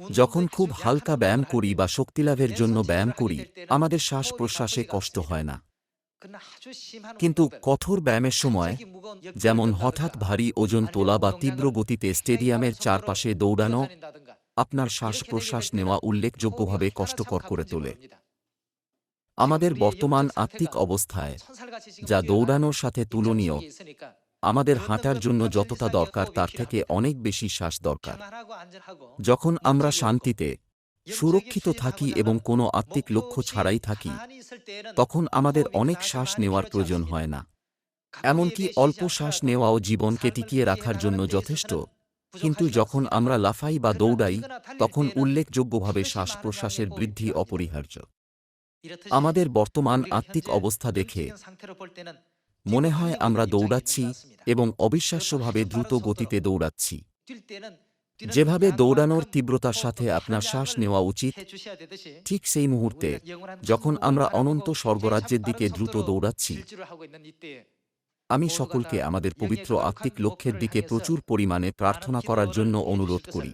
যখন খুব হালকা ব্যায়াম করি বা শক্তিলাভের জন্য ব্যায়াম করি, আমাদের শ্বাস প্রশ্বাসে কষ্ট হয় না। কিন্তু কঠোর ব্যায়ামের সময়, যেমন হঠাৎ ভারী ওজন তোলা বা তীব্র গতিতে স্টেডিয়ামের চারপাশে দৌড়ানো, আপনার শ্বাস প্রশ্বাস নেওয়া উল্লেখযোগ্যভাবে কষ্টকর করে তোলে। আমাদের বর্তমান আত্মিক অবস্থায়, যা দৌড়ানোর সাথে তুলনীয় আমাদের হাঁটার জন্য যতটা দরকার তার থেকে অনেক বেশি শ্বাস দরকার। যখন আমরা শান্তিতে, সুরক্ষিত থাকি এবং কোনো আত্মিক লক্ষ্য ছাড়াই থাকি, তখন আমাদের অনেক শ্বাস নেওয়ার প্রয়োজন হয় না। এমনকি অল্প শ্বাস নেওয়াও জীবনকে টিকিয়ে রাখার জন্য যথেষ্ট। কিন্তু যখন আমরা লাফাই বা দৌড়াই, তখন উল্লেখযোগ্যভাবে শ্বাস প্রশ্বাসের বৃদ্ধি অপরিহার্য। আমাদের বর্তমান আত্মিক অবস্থা দেখে মনে হয় আমরা দৌড়াচ্ছি এবং অবিশ্বাস্যভাবে দ্রুত গতিতে দৌড়াচ্ছি। যেভাবে দৌড়ানোর তীব্রতার সাথে আপনার শ্বাস নেওয়া উচিত, ঠিক সেই মুহূর্তে যখন আমরা অনন্ত স্বর্গরাজ্যের দিকে দ্রুত দৌড়াচ্ছি, আমি সকলকে আমাদের পবিত্র আত্মিক লক্ষ্যের দিকে প্রচুর পরিমাণে প্রার্থনা করার জন্য অনুরোধ করি।